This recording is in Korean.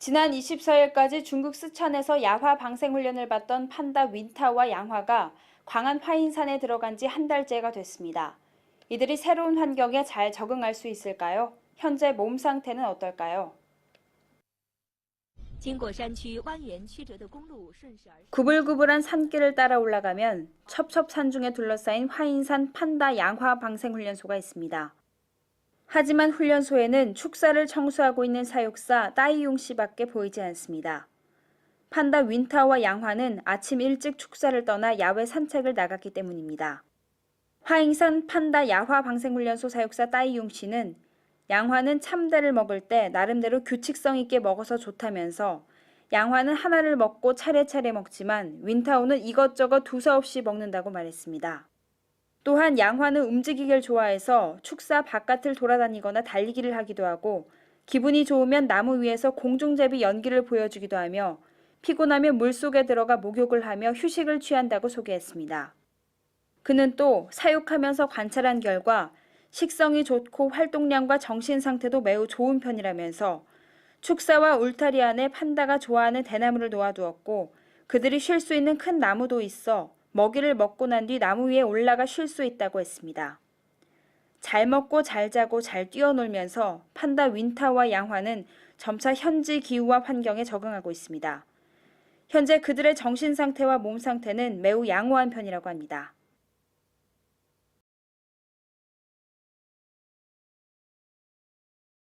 지난 24일까지 중국 스촨에서 야화 방생 훈련을 받던 판다 윈타와 양화가 광안 화인산에 들어간 지 한 달째가 됐습니다. 이들이 새로운 환경에 잘 적응할 수 있을까요? 현재 몸 상태는 어떨까요? 구불구불한 산길을 따라 올라가면 첩첩산중에 둘러싸인 화인산 판다 양화 방생 훈련소가 있습니다. 하지만 훈련소에는 축사를 청소하고 있는 사육사 따이용 씨밖에 보이지 않습니다. 판다 윈타와 양화는 아침 일찍 축사를 떠나 야외 산책을 나갔기 때문입니다. 화인산 판다 야화 방생훈련소 사육사 따이용 씨는 양화는 참대를 먹을 때 나름대로 규칙성 있게 먹어서 좋다면서 양화는 하나를 먹고 차례차례 먹지만 윈타오는 이것저것 두서없이 먹는다고 말했습니다. 또한 양화는 움직이기를 좋아해서 축사 바깥을 돌아다니거나 달리기를 하기도 하고 기분이 좋으면 나무 위에서 공중제비 연기를 보여주기도 하며 피곤하면 물속에 들어가 목욕을 하며 휴식을 취한다고 소개했습니다. 그는 또 사육하면서 관찰한 결과 식성이 좋고 활동량과 정신 상태도 매우 좋은 편이라면서 축사와 울타리 안에 판다가 좋아하는 대나무를 놓아두었고 그들이 쉴 수 있는 큰 나무도 있어 먹이를 먹고 난 뒤 나무 위에 올라가 쉴 수 있다고 했습니다. 잘 먹고 잘 자고 잘 뛰어놀면서 판다 윈타와 양화는 점차 현지 기후와 환경에 적응하고 있습니다. 현재 그들의 정신 상태와 몸 상태는 매우 양호한 편이라고 합니다.